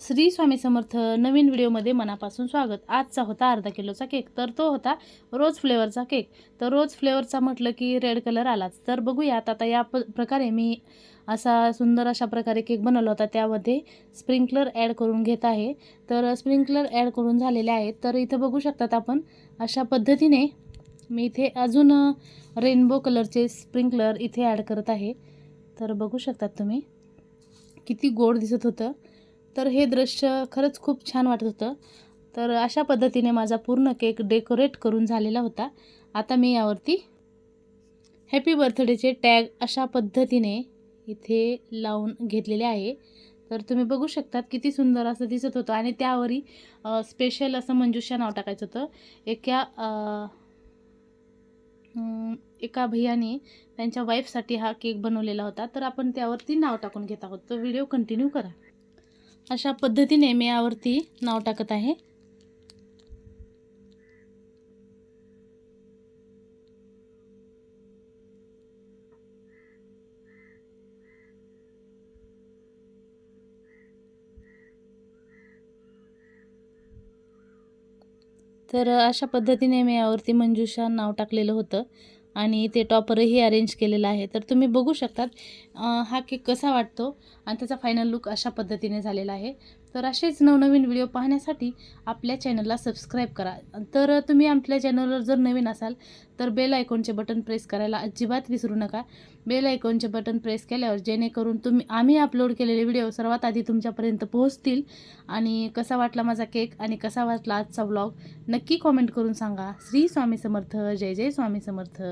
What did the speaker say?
श्री स्वामी समर्थ नवीन व्हिडिओमध्ये मनापासून स्वागत. आजचा होता अर्धा किलोचा केक तर तो होता रोज फ्लेवरचा केक. तर रोज फ्लेवरचा म्हटलं की रेड कलर आलाच. तर बघूयात आता या प प्रकारे मी असा सुंदर अशा प्रकारे केक बनवला होता. त्यामध्ये स्प्रिंकलर ॲड करून घेत आहे. तर स्प्रिंकलर ॲड करून झालेले आहेत. तर इथं बघू शकतात आपण अशा पद्धतीने मी इथे अजून रेनबो कलरचे स्प्रिंकलर इथे ॲड करत आहे. तर बघू शकतात तुम्ही. किती गोड दिसत होतं. तर हे दृश्य खरंच खूप छान वाटत होतं. तर अशा पद्धतीने माझा पूर्ण केक डेकोरेट करून झालेला होता. आता मी यावरती हॅपी बर्थडेचे टॅग अशा पद्धतीने इथे लावून घेतलेले आहे. तर तुम्ही बघू शकतात किती सुंदर असं दिसत होतं आणि त्यावरही स्पेशल असं मंजुषा नाव टाकायचं होतं. एका एका भैयाने त्यांच्या वाईफसाठी हा केक बनवलेला होता. तर आपण त्यावरती नाव टाकून घेत आहोत. तर व्हिडिओ कंटिन्यू करा. अशा पद्धतीने मी यावरती नाव टाकत आहे. तर अशा पद्धतीने मी यावरती मंजुषा नाव टाकलेलं होतं. आणि ते टॉपरही अरेंज केलेलं आहे. तर तुम्ही बघू शकतात हा केक कसा वाटतो आणि त्याचा फायनल लुक अशा पद्धतीने झालेला आहे. तर असेच नवनवीन व्हिडिओ पाहण्यासाठी आपल्या चॅनलला सबस्क्राईब करा. तर तुम्ही आपल्या चॅनलवर जर नवीन असाल तर बेल आयकॉनचे बटन प्रेस करायला अजिबात विसरू नका. बेल आयकॉनचे बटन प्रेस केल्यावर जेणेकरून तुम्ही आम्ही अपलोड केलेले व्हिडिओ सर्वात आधी तुमच्यापर्यंत पोहोचतील. आणि कसा वाटला माझा केक आणि कसा वाटला आजचा व्लॉग नक्की कॉमेंट करून सांगा. श्री स्वामी समर्थ. जय जय स्वामी समर्थ.